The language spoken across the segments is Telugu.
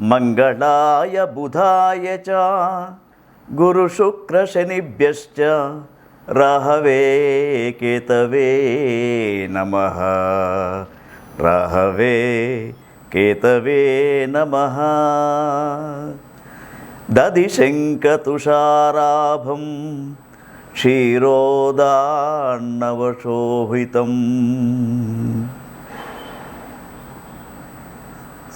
మంగళాయ బుధాయ చ గురుశుక్రశనిభ్యశ్చ రాహవే కేతవే నమ. రాహవే కేతవే నమ. దదిశంకతుషారాభం క్షీరోదాన్నవశోభితం.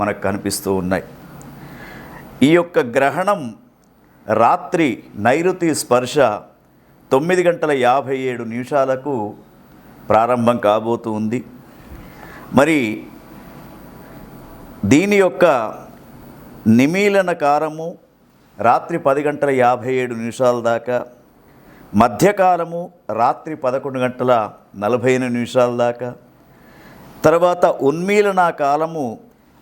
మనకు కనిపిస్తూ ఉన్నాయి. ఈ యొక్క గ్రహణం రాత్రి నైరుతి స్పర్శ తొమ్మిది గంటల యాభై ఏడు నిమిషాలకు ప్రారంభం కాబోతూ ఉంది. మరి దీని యొక్క నిమీలన కారము రాత్రి పది గంటల యాభై ఏడు నిమిషాల దాకా మధ్యకాలము రాత్రి పదకొండు గంటల నలభై ఎనిమిది నిమిషాల దాకా తర్వాత ఉన్మీలన కాలము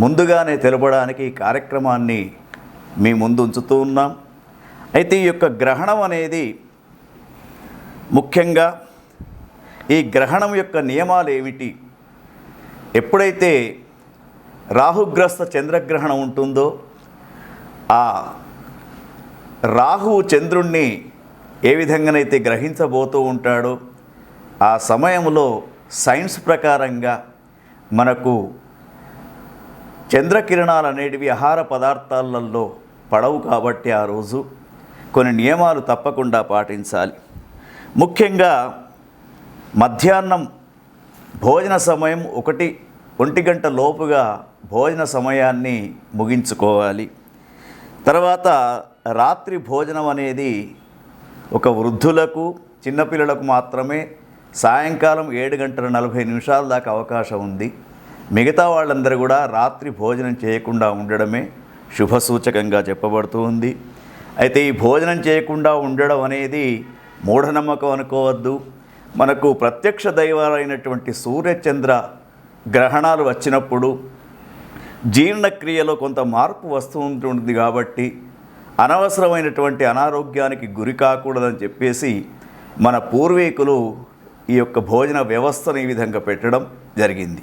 ముందుగానే తెలపడానికి ఈ కార్యక్రమాన్ని మీ ముందు ఉంచుతూ ఉన్నాం. అయితే ఈ యొక్క గ్రహణం అనేది ముఖ్యంగా ఈ గ్రహణం యొక్క నియమాలు ఏమిటి? ఎప్పుడైతే రాహుగ్రస్త చంద్రగ్రహణం ఉంటుందో ఆ రాహువు చంద్రుణ్ణి ఏ విధంగానైతే గ్రహించబోతూ ఉంటాడో ఆ సమయంలో సైన్స్ ప్రకారంగా మనకు చంద్రకిరణాలు అనేటివి ఆహార పదార్థాలలో పడవు కాబట్టి ఆ రోజు కొన్ని నియమాలు తప్పకుండా పాటించాలి. ముఖ్యంగా మధ్యాహ్నం భోజన సమయం ఒకటి ఒంటి గంట లోపుగా భోజన సమయాన్ని ముగించుకోవాలి. తర్వాత రాత్రి భోజనం అనేది ఒక వృద్ధులకు చిన్నపిల్లలకు మాత్రమే సాయంకాలం ఏడు గంటల నలభై నిమిషాల దాకా అవకాశం ఉంది. మిగతా వాళ్ళందరూ కూడా రాత్రి భోజనం చేయకుండా ఉండడమే శుభసూచకంగా చెప్పబడుతూ ఉంది. అయితే ఈ భోజనం చేయకుండా ఉండడం అనేది మూఢనమ్మకం అనుకోవద్దు. మనకు ప్రత్యక్ష దైవాలైనటువంటి సూర్యచంద్ర గ్రహణాలు వచ్చినప్పుడు జీర్ణక్రియలో కొంత మార్పు వస్తూ ఉంటుంది కాబట్టి అనవసరమైనటువంటి అనారోగ్యానికి గురి కాకూడదని చెప్పేసి మన పూర్వీకులు ఈ యొక్క భోజన వ్యవస్థను ఈ విధంగా పెట్టడం జరిగింది.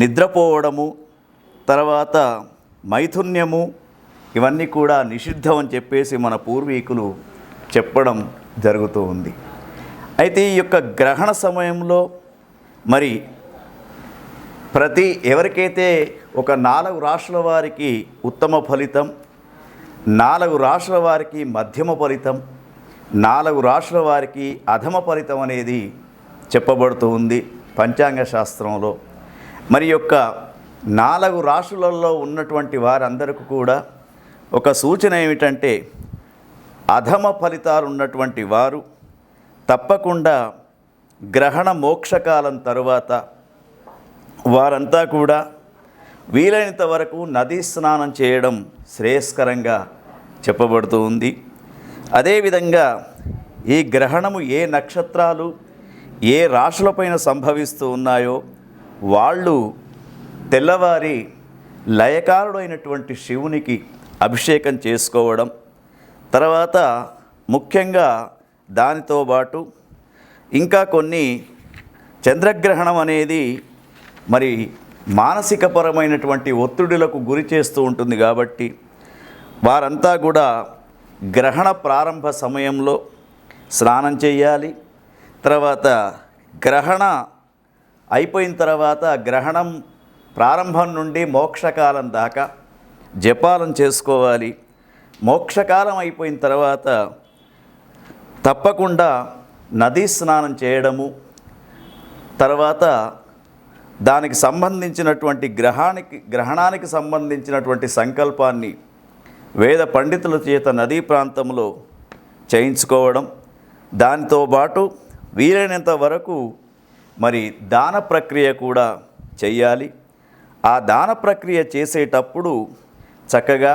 నిద్రపోవడము తర్వాత మైథున్యము ఇవన్నీ కూడా నిషిద్ధం అని చెప్పేసి మన పూర్వీకులు చెప్పడం జరుగుతూ ఉంది. అయితే ఈ యొక్క గ్రహణ సమయంలో మరి ప్రతి ఎవరికైతే ఒక నాలుగు రాష్ట్రాల వారికి ఉత్తమ ఫలితం నాలుగు రాష్ట్రాల వారికి మధ్యమ ఫలితం నాలుగు రాష్ట్రాల వారికి అధమ ఫలితం అనేది చెప్పబడుతూ ఉంది పంచాంగ శాస్త్రంలో. మరి యొక్క నాలుగు రాష్ట్రాలలో ఉన్నటువంటి వారందరికీ కూడా ఒక సూచన ఏమిటంటే అధమ ఫలితాలు ఉన్నటువంటి వారు తప్పకుండా గ్రహణ మోక్షకాలం తరువాత వారంతా కూడా వీలైనంత వరకు నదీ స్నానం చేయడం శ్రేయస్కరంగా చెప్పబడుతూ ఉంది. అదేవిధంగా ఈ గ్రహణము ఏ నక్షత్రాలు ఏ రాశులపైన సంభవిస్తూ ఉన్నాయో వాళ్ళు తెల్లవారి లయకారుడైనటువంటి శివునికి అభిషేకం చేసుకోవడం తర్వాత ముఖ్యంగా దానితో పాటు ఇంకా కొన్ని చంద్రగ్రహణం అనేది మరి మానసికపరమైనటువంటి ఒత్తిడులకు గురి చేస్తూ ఉంటుంది కాబట్టి వారంతా కూడా గ్రహణ ప్రారంభ సమయంలో స్నానం చేయాలి తర్వాత గ్రహణ అయిపోయిన తర్వాత గ్రహణం ప్రారంభం నుండి మోక్షకాలం దాకా జపాలం చేసుకోవాలి. మోక్షకాలం అయిపోయిన తర్వాత తప్పకుండా నదీ స్నానం చేయడము తర్వాత దానికి సంబంధించినటువంటి గ్రహానికి గ్రహణానికి సంబంధించినటువంటి సంకల్పాన్ని వేద పండితుల చేత నదీ ప్రాంతంలో చేయించుకోవడం దానితో పాటు వీలైనంత వరకు మరి దాన ప్రక్రియ కూడా చేయాలి ఆ దాన ప్రక్రియ చేసేటప్పుడు చక్కగా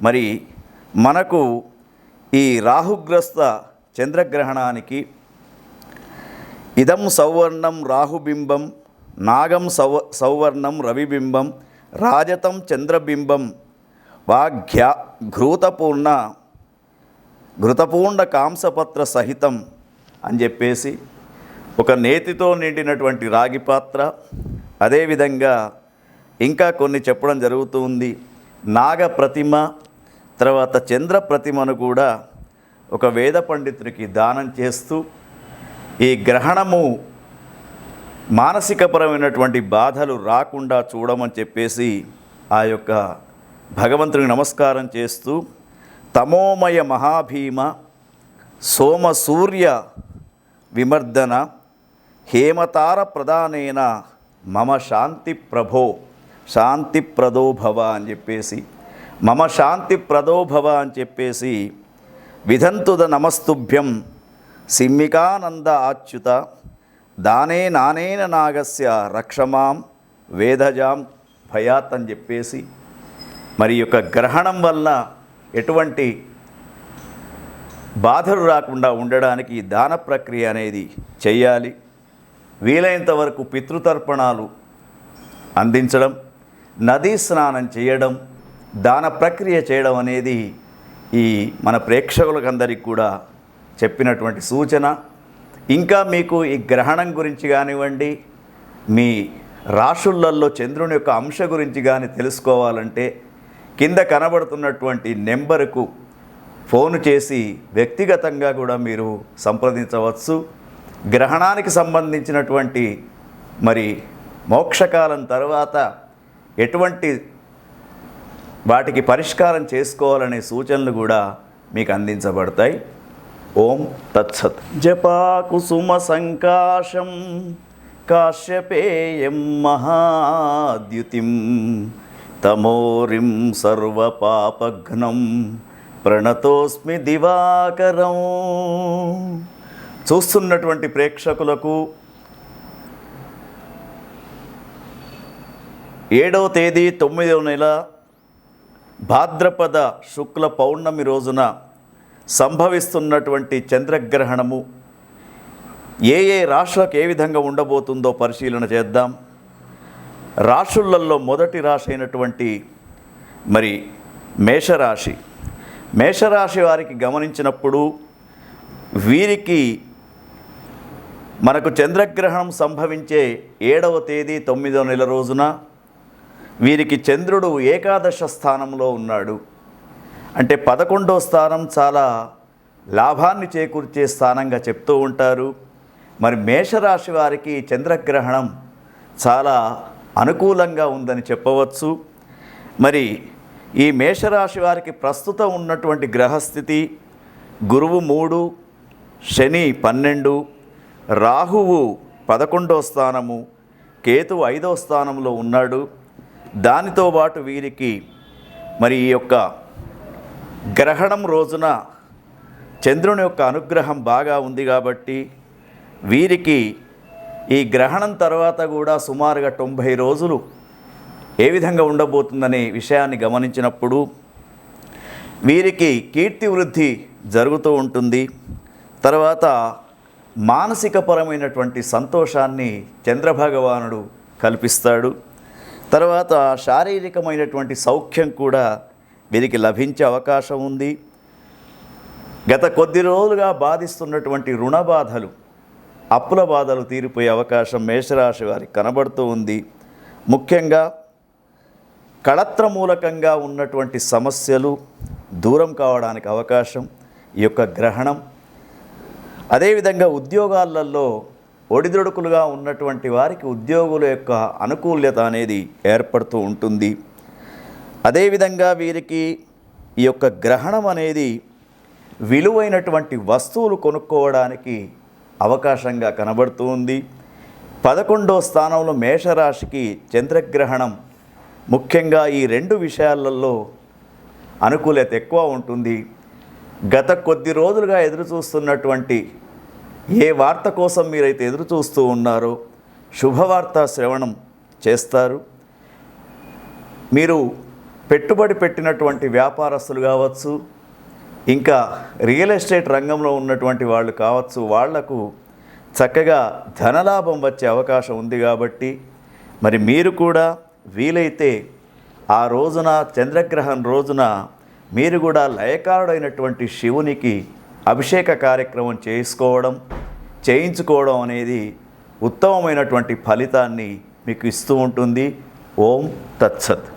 మరి మనకు ఈ రాహుగ్రస్త చంద్రగ్రహణానికి ఇదం సౌవర్ణం రాహుబింబం నాగం సౌ సౌవర్ణం రవిబింబం రాజతం చంద్రబింబం వాఘ్యా ఘృతపూర్ణ ఘృతపూర్ణ కాంసపత్ర సహితం అని చెప్పేసి ఒక నేతితో నిండినటువంటి రాగి పాత్ర అదేవిధంగా ఇంకా కొన్ని చెప్పడం జరుగుతుంది నాగ ప్రతిమ తర్వాత చంద్ర ప్రతిమను కూడా ఒక వేద పండితుడికి దానం చేస్తూ ఈ గ్రహణము మానసికపరమైనటువంటి బాధలు రాకుండా చూడమని చెప్పేసి ఆ యొక్క భగవంతునికి నమస్కారం చేస్తూ తమోమయ మహాభీమ సోమ సూర్య విమర్దన హేమతార ప్రధానేన మమ శాంతి ప్రభో శాంతి ప్రదోభవ అని చెప్పేసి మమ శాంతి ప్రదోభవ అని చెప్పేసి విధంతుద నమస్తుభ్యం సిమ్మికానంద ఆచ్యుత దానే నానేన నాగస్య రక్షమాం వేదజాం భయాత్ అని చెప్పేసి మరి యొక్క గ్రహణం వల్ల ఎటువంటి బాధలు రాకుండా ఉండడానికి దాన ప్రక్రియ అనేది చేయాలి వీలైనంత వరకు పితృతర్పణాలు అందించడం నదీ స్నానం చేయడం దాన ప్రక్రియ చేయడం అనేది ఈ మన ప్రేక్షకులకందరికీ కూడా చెప్పినటువంటి సూచన. ఇంకా మీకు ఈ గ్రహణం గురించి కానివ్వండి మీ రాశులలో చంద్రుని యొక్క అంశ గురించి కానీ తెలుసుకోవాలంటే కింద కనబడుతున్నటువంటి నెంబరుకు ఫోన్ చేసి వ్యక్తిగతంగా కూడా మీరు సంప్రదించవచ్చు. గ్రహణానికి సంబంధించినటువంటి మరి మోక్షకాలం తర్వాత ఎటువంటి వాటికి పరిష్కారం చేసుకోవాలనే సూచనలు కూడా మీకు అందించబడతాయి. ఓం తత్సత్. జపా కుసుమ సంకాశం కాశ్యపేయం మహాద్యుతిం తమోరిం సర్వపాపఘ్నం ప్రణతోస్మి దివాకరం. చూస్తున్నటువంటి ప్రేక్షకులకు ఏడవ తేదీ తొమ్మిదవ నెల భాద్రపద శుక్ల పౌర్ణమి రోజున సంభవిస్తున్నటువంటి చంద్రగ్రహణము ఏ ఏ రాశులకు ఏ విధంగా ఉండబోతుందో పరిశీలన చేద్దాం. రాశులలో మొదటి రాశి అయినటువంటి మరి మేషరాశి. మేషరాశి వారికి గమనించినప్పుడు వీరికి మనకు చంద్రగ్రహణం సంభవించే ఏడవ తేదీ తొమ్మిదవ నెల రోజున వీరికి చంద్రుడు ఏకాదశ స్థానంలో ఉన్నాడు. అంటే పదకొండో స్థానం చాలా లాభాన్ని చేకూర్చే స్థానంగా చెప్తూ ఉంటారు. మరి మేషరాశి వారికి చంద్రగ్రహణం చాలా అనుకూలంగా ఉందని చెప్పవచ్చు. మరి ఈ మేషరాశి వారికి ప్రస్తుతం ఉన్నటువంటి గ్రహస్థితి గురువు మూడు శని పన్నెండు రాహువు పదకొండో స్థానము కేతు ఐదో స్థానంలో ఉన్నాడు. దానితో పాటు వీరికి మరి ఈ యొక్క గ్రహణం రోజున చంద్రుని యొక్క అనుగ్రహం బాగా ఉంది కాబట్టి వీరికి ఈ గ్రహణం తర్వాత కూడా సుమారుగా తొంభై రోజులు ఏ విధంగా ఉండబోతుందనే విషయాన్ని గమనించినప్పుడు వీరికి కీర్తి వృద్ధి జరుగుతూ ఉంటుంది. తర్వాత మానసికపరమైనటువంటి సంతోషాన్ని చంద్రభగవానుడు కల్పిస్తాడు. తర్వాత శారీరకమైనటువంటి సౌఖ్యం కూడా వీరికి లభించే అవకాశం ఉంది. గత కొద్ది రోజులుగా బాధిస్తున్నటువంటి రుణ బాధలు అప్పుల బాధలు తీరిపోయే అవకాశం మేషరాశి వారికి కనబడుతూ ఉంది. ముఖ్యంగా కళత్ర మూలకంగా ఉన్నటువంటి సమస్యలు దూరం కావడానికి అవకాశం ఈ యొక్క గ్రహణం అదేవిధంగా ఉద్యోగాలలో ఒడిదొడుకులుగా ఉన్నటువంటి వారికి ఉద్యోగుల యొక్క అనుకూల్యత అనేది ఏర్పడుతూ ఉంటుంది. అదేవిధంగా వీరికి ఈ యొక్క గ్రహణం అనేది విలువైనటువంటి వస్తువులు కొనుక్కోవడానికి అవకాశంగా కనబడుతూ ఉంది. పదకొండో స్థానంలో మేషరాశికి చంద్రగ్రహణం ముఖ్యంగా ఈ రెండు విషయాలలో అనుకూలత ఎక్కువ ఉంటుంది. గత కొద్ది రోజులుగా ఎదురు చూస్తున్నటువంటి ఏ వార్త కోసం మీరైతే ఎదురు చూస్తూ ఉన్నారో శుభవార్త శ్రవణం చేస్తారు. మీరు పెట్టుబడి పెట్టినటువంటి వ్యాపారస్తులు కావచ్చు ఇంకా రియల్ ఎస్టేట్ రంగంలో ఉన్నటువంటి వాళ్ళు కావచ్చు వాళ్ళకు చక్కగా ధనలాభం వచ్చే అవకాశం ఉంది కాబట్టి మరి మీరు కూడా వీలైతే ఆ రోజున చంద్రగ్రహం రోజున మీరు కూడా లయకారుడైనటువంటి శివునికి అభిషేక కార్యక్రమం చేసుకోవడం చేయించుకోవడం అనేది ఉత్తమమైనటువంటి ఫలితాన్ని మీకు ఇస్తూ ఉంటుంది. ఓం తత్సత్.